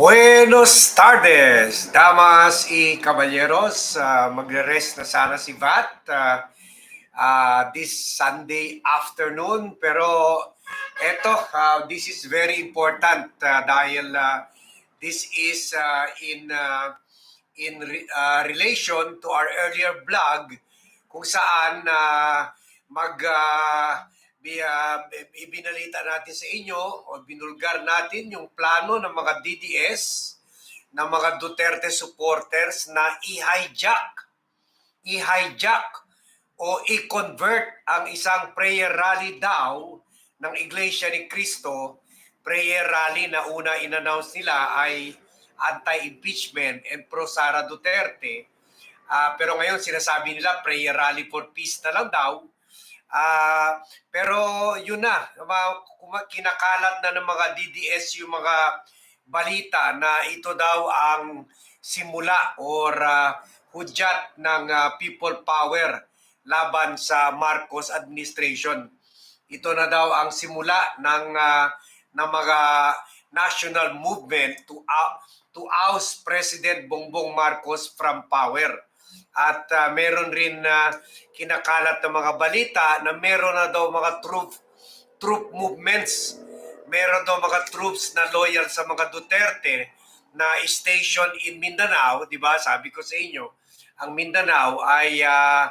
Buenos tardes, damas y caballeros. Uh, magre-rest na sana si Vat uh, uh, this Sunday afternoon. Pero eto, uh, this is very important uh, dahil uh, this is uh, in uh, in re- uh, relation to our earlier vlog kung saan uh, mag uh, ibinalita natin sa inyo o binulgar natin yung plano ng mga DDS ng mga Duterte supporters na i-hijack i-hijack o i-convert ang isang prayer rally daw ng Iglesia ni Cristo prayer rally na una in-announce nila ay anti-impeachment and pro-Sara Duterte. Ah, pero ngayon sinasabi nila prayer rally for peace na lang daw. Ah, pero yun na, kinakalat na ng mga DDS yung mga balita na ito daw ang simula or ah, hudyat ng ah, people power laban sa Marcos administration. Ito na daw ang simula ng ah, ng mga national movement to ou- to oust President Bongbong Marcos from power. At ah, meron rin na kinakalat ng mga balita na meron na daw mga troop troop movements. Meron daw mga troops na loyal sa mga Duterte na station in Mindanao, 'di ba? Sabi ko sa inyo, ang Mindanao ay ah,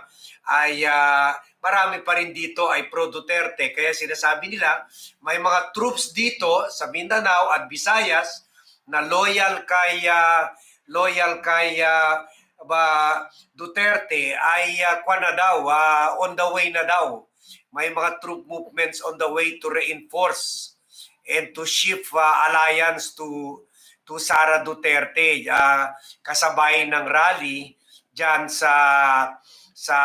ay ah, marami pa rin dito ay pro Duterte. Kaya sinasabi nila, may mga troops dito sa Mindanao at Visayas na loyal kay ah, loyal kay ah, ba Duterte ay uh, kwa na daw ah, on the way na daw. May mga troop movements on the way to reinforce and to shift ah, alliance to to Sara Duterte. Ah, kasabay ng rally diyan sa sa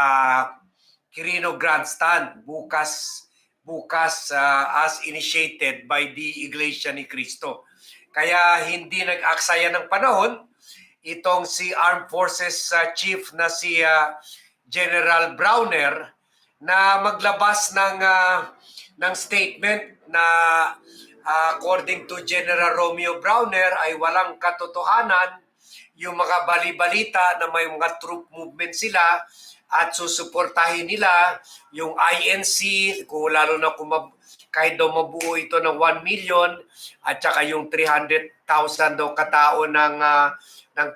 Quirino Grandstand. Bukas bukas ah, as initiated by the Iglesia ni Cristo. Kaya hindi nag-aksaya ng panahon itong si Armed Forces uh, Chief na si uh, General Browner na maglabas ng uh, ng statement na uh, according to General Romeo Browner ay walang katotohanan. Yung mga bali-balita na may mga troop movement sila at susuportahin nila yung INC kung lalo na kung mab- kahit daw mabuo ito ng 1 million at saka yung 300,000 daw katao ng ah, ng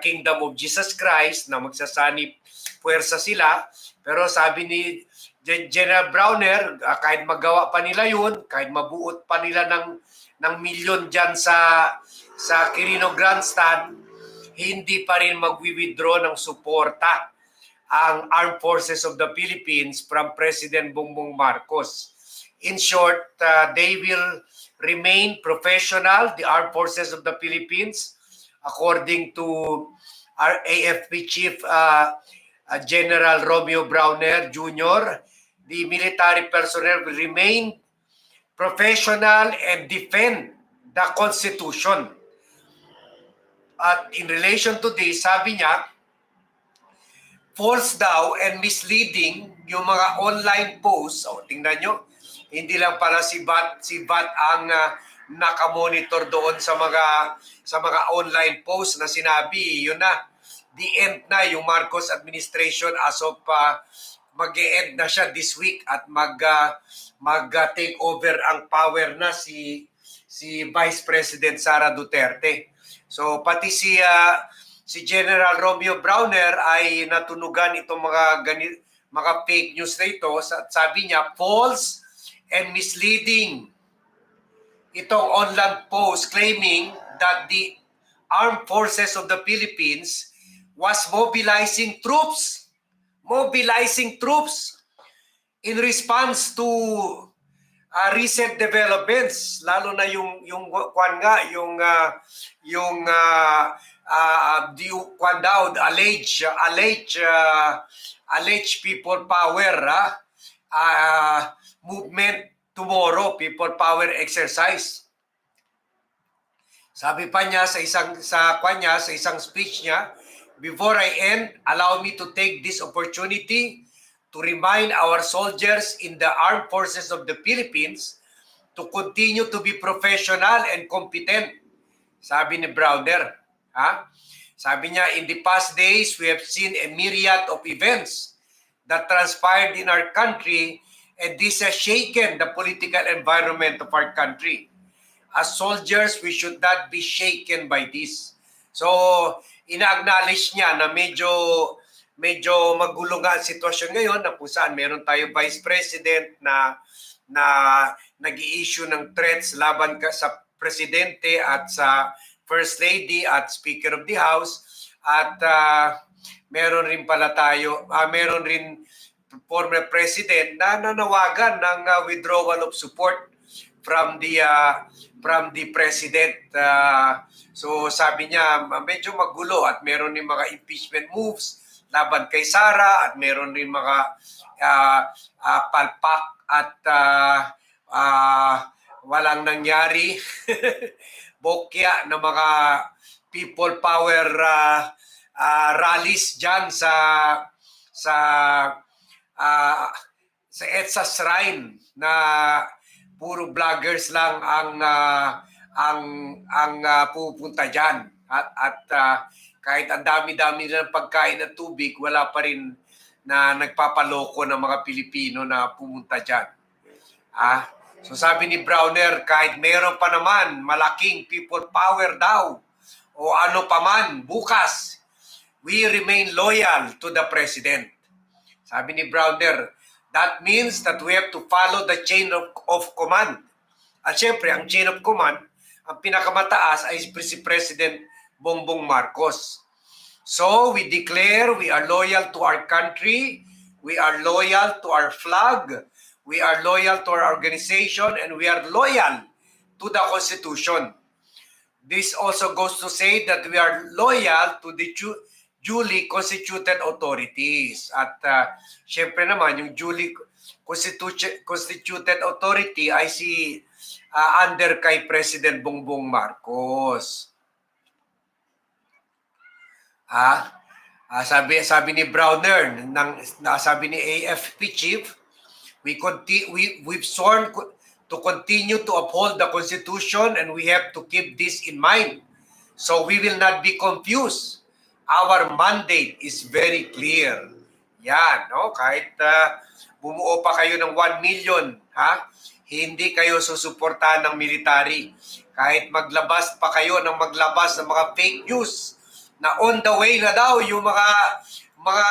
Kingdom of Jesus Christ na magsasanip puwersa sila. Pero sabi ni Gen- General Browner ah, kahit magawa pa nila yun kahit mabuot pa nila ng ng milyon diyan sa sa Quirino Grandstand hindi pa rin magwi-withdraw ng suporta ang Armed Forces of the Philippines from President Bongbong Marcos. In short, uh, they will remain professional, the Armed Forces of the Philippines, according to our AFP Chief uh, uh, General Romeo Browner Jr. The military personnel will remain professional and defend the Constitution. At in relation to this, sabi niya, false daw and misleading yung mga online posts. O, tingnan nyo, hindi lang para si Bat, si Bat ang ah, nakamonitor doon sa mga sa mga online posts na sinabi, yun na, the end na yung Marcos administration as of uh, mag-e-end na siya this week at mag mag ah, take over ang power na si si Vice President Sara Duterte. So pati si ah, si General Romeo Browner ay natunugan itong mga gani, mga fake news na ito. Sa- Sabi niya false and misleading itong online post claiming that the armed forces of the Philippines was mobilizing troops mobilizing troops in response to uh, recent developments lalo na yung yung kwan nga yung uh, yung uh, uh, di kwan daw alleged alleged uh, alleged people power ah, uh, movement tomorrow people power exercise sabi pa niya sa isang sa kwan niya sa isang speech niya before I end allow me to take this opportunity to remind our soldiers in the armed forces of the Philippines to continue to be professional and competent Sabi ni Browner. Ha? Sabi niya, in the past days, we have seen a myriad of events that transpired in our country and this has shaken the political environment of our country. As soldiers, we should not be shaken by this. So, ina-acknowledge niya na medyo medyo magulo nga ang sitwasyon ngayon na kung saan meron tayo vice president na na nag-i-issue ng threats laban ka sa presidente at sa first lady at speaker of the house. At ah, meron rin pala tayo ah, meron rin former president na nanawagan ng ah, withdrawal of support from the ah, from the president. Ah, so sabi niya medyo magulo at meron rin mga impeachment moves laban kay Sara at meron rin mga ah, ah, palpak at ah, ah, walang nangyari bokya ng mga people power ah, ah, rallies diyan sa sa ah, sa EDSA Shrine na puro vloggers lang ang ah, ang ang ah, pupunta diyan at at ah, kahit ang dami-dami na pagkain at tubig wala pa rin na nagpapaloko ng mga Pilipino na pumunta diyan. Ah, so sabi ni Browner kahit meron pa naman malaking people power daw o ano pa man bukas we remain loyal to the president. Sabi ni Browner, that means that we have to follow the chain of, of command. At syempre, ang chain of command, ang pinakamataas ay si President Bongbong Marcos. So, we declare we are loyal to our country, we are loyal to our flag, we are loyal to our organization, and we are loyal to the Constitution. This also goes to say that we are loyal to the duly constituted authorities. At uh, syempre naman, yung duly constitu- constituted authority ay si uh, under kay President Bongbong Marcos. Ah, ah, sabi sabi ni Browner ng sabi ni AFP chief, we conti- we we've sworn co- to continue to uphold the constitution and we have to keep this in mind. So we will not be confused. Our mandate is very clear. Yan, no? Kahit ah, bumuo pa kayo ng 1 million, ha? Hindi kayo susuportahan ng military. Kahit maglabas pa kayo ng maglabas ng mga fake news na on the way na daw yung mga mga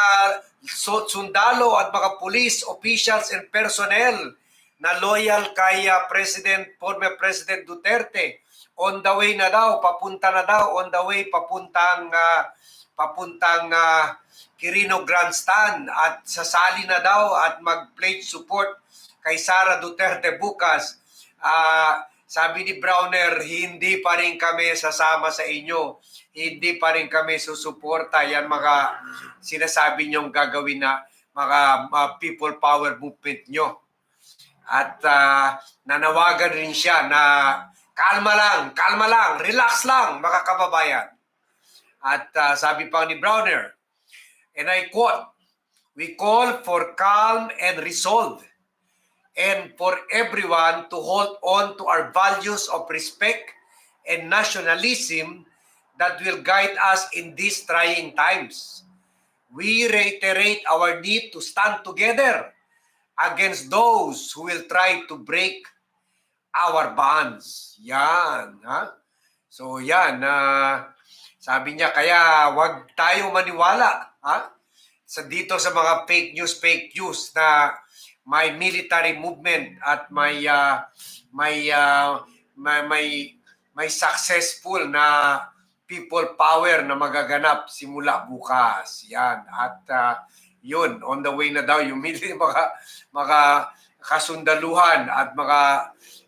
sundalo at mga police officials and personnel na loyal kay ah, President former President Duterte on the way na daw papunta na daw on the way papuntang ah, papuntang ah, Quirino Grandstand at sasali na daw at mag-pledge support kay Sara Duterte bukas. Ah, sabi ni Browner, hindi pa rin kami sasama sa inyo. Hindi pa rin kami susuporta. Yan mga sinasabi niyong gagawin na mga, mga people power movement nyo. At ah, nanawagan rin siya na kalma lang, kalma lang, relax lang mga kababayan. At ah, sabi pa ni Browner, and I quote, We call for calm and resolve and for everyone to hold on to our values of respect and nationalism that will guide us in these trying times. We reiterate our need to stand together against those who will try to break our bonds. Yan. Ha? So yan. ah, sabi niya, kaya wag tayo maniwala. Ha? Sa dito sa mga fake news, fake news na may military movement at may ah, may, ah, may may may successful na people power na magaganap simula bukas. Yan. At ah, yun, on the way na daw yung mili mga mga kasundaluhan at mga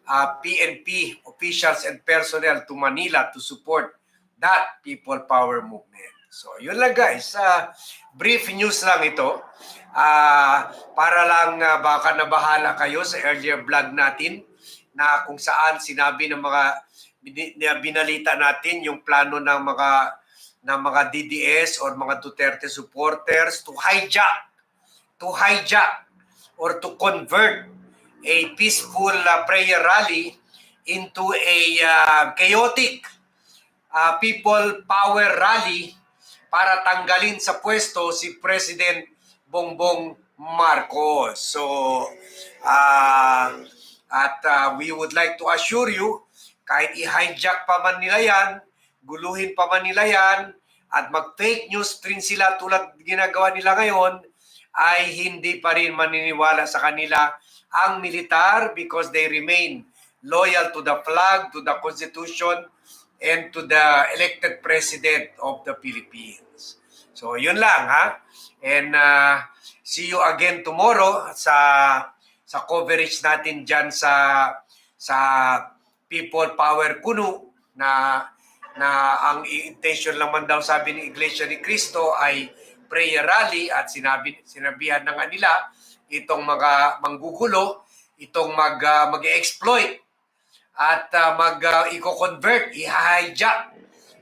ah, PNP officials and personnel to Manila to support that people power movement. So, yun lang guys. Ah, brief news lang ito. Ah, para lang ah, baka nabahala kayo sa earlier vlog natin na kung saan sinabi ng mga binalita natin yung plano ng mga ng mga DDS or mga Duterte supporters to hijack to hijack or to convert a peaceful uh, prayer rally into a uh, chaotic ah, People Power Rally para tanggalin sa pwesto si President Bongbong Marcos. So, ah, at ah, we would like to assure you, kahit i-hijack pa man nila yan, guluhin pa man nila yan, at mag-fake news rin sila tulad ginagawa nila ngayon, ay hindi pa rin maniniwala sa kanila ang militar because they remain loyal to the flag, to the constitution, and to the elected president of the Philippines. So, yun lang ha. And uh, see you again tomorrow sa sa coverage natin diyan sa sa People Power Kuno na na ang intention lang man daw sabi ni Iglesia ni Cristo ay prayer rally at sinabi sinabihan na nga nila itong mga manggugulo itong mag uh, mag-exploit at uh, mag uh, i-convert, i-hijack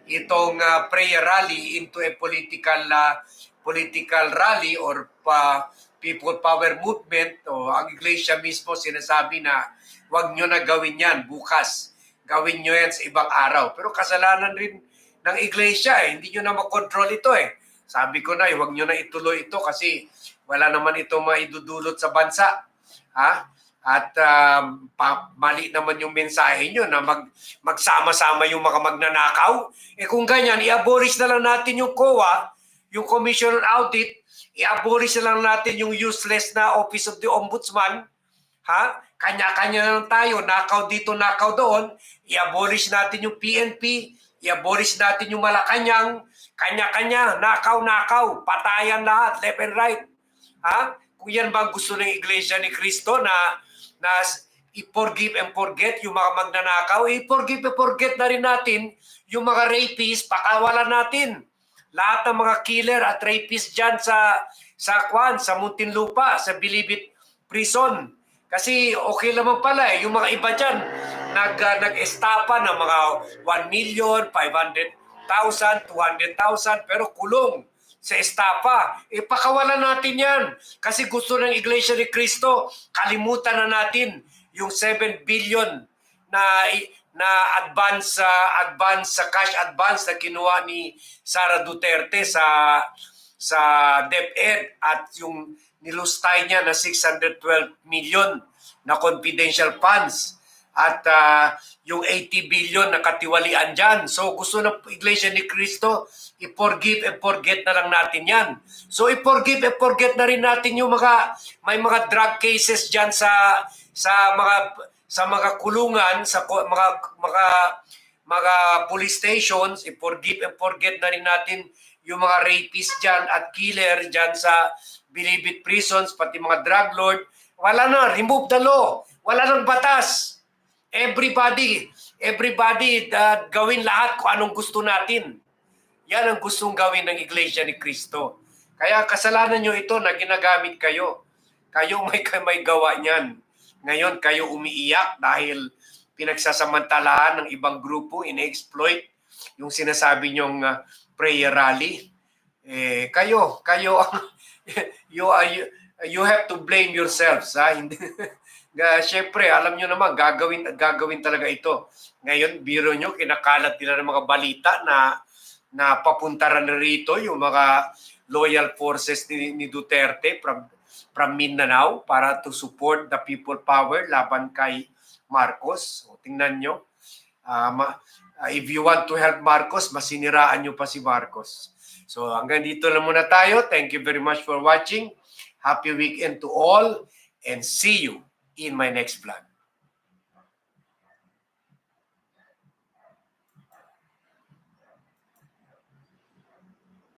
itong uh, prayer rally into a political uh, political rally or pa people power movement o ang iglesia mismo sinasabi na wag nyo na gawin yan bukas. Gawin nyo yan sa ibang araw. Pero kasalanan rin ng iglesia eh. Hindi nyo na makontrol ito eh. Sabi ko na, eh, wag nyo na ituloy ito kasi wala naman ito maidudulot sa bansa. Ha? At um, pa, mali naman yung mensahe nyo na mag, magsama-sama yung mga magnanakaw. Eh kung ganyan, i-abolish na lang natin yung COA, yung Commission on Audit, i-abolish na lang natin yung useless na Office of the Ombudsman. Ha? Kanya-kanya na lang tayo, nakaw dito, nakaw doon. I-abolish natin yung PNP, i-abolish natin yung Malacanang, kanya-kanya, nakaw-nakaw, patayan lahat, left and right. Ha? Kung yan ba ang gusto ng Iglesia ni Cristo na na i-forgive and forget yung mga magnanakaw, i-forgive and forget na rin natin yung mga rapists, pakawalan natin. Lahat ng mga killer at rapists dyan sa sa Kwan, sa Muntinlupa, sa Bilibid Prison. Kasi okay naman pala eh, yung mga iba dyan, nag, uh, nag-estapa ng mga 1 million, 500,000, 200,000, pero kulong sa estapa. E pakawalan natin yan. Kasi gusto ng Iglesia ni Cristo, kalimutan na natin yung 7 billion na na advance sa advance sa cash advance na kinuha ni Sara Duterte sa sa DepEd at yung nilustay niya na 612 million na confidential funds at uh, yung 80 billion na katiwalian dyan. So gusto ng Iglesia ni Cristo, i-forgive and forget na lang natin yan. So i-forgive and forget na rin natin yung mga, may mga drug cases dyan sa, sa mga sa mga kulungan, sa mga mga mga police stations, i-forgive and forget na rin natin yung mga rapists dyan at killer dyan sa Bilibid prisons, pati mga drug lord. Wala na, remove the law. Wala nang batas. Everybody, everybody uh, gawin lahat kung anong gusto natin. Yan ang gustong gawin ng Iglesia ni Cristo. Kaya kasalanan nyo ito na ginagamit kayo. Kayo may, may gawa niyan. Ngayon kayo umiiyak dahil pinagsasamantalahan ng ibang grupo, in-exploit yung sinasabi nyong uh, prayer rally. Eh, kayo, kayo, you, are, you, you have to blame yourselves. Ha? Hindi, uh, Siyempre, alam nyo naman, gagawin, gagawin talaga ito. Ngayon, biro nyo, kinakalat nila ng mga balita na na papunta na rito yung mga loyal forces ni, ni Duterte from from Mindanao para to support the people power laban kay Marcos. O, tingnan nyo. Uh, ma- uh, if you want to help Marcos, masiniraan nyo pa si Marcos. So hanggang dito lang muna tayo. Thank you very much for watching. Happy weekend to all and see you in my next vlog.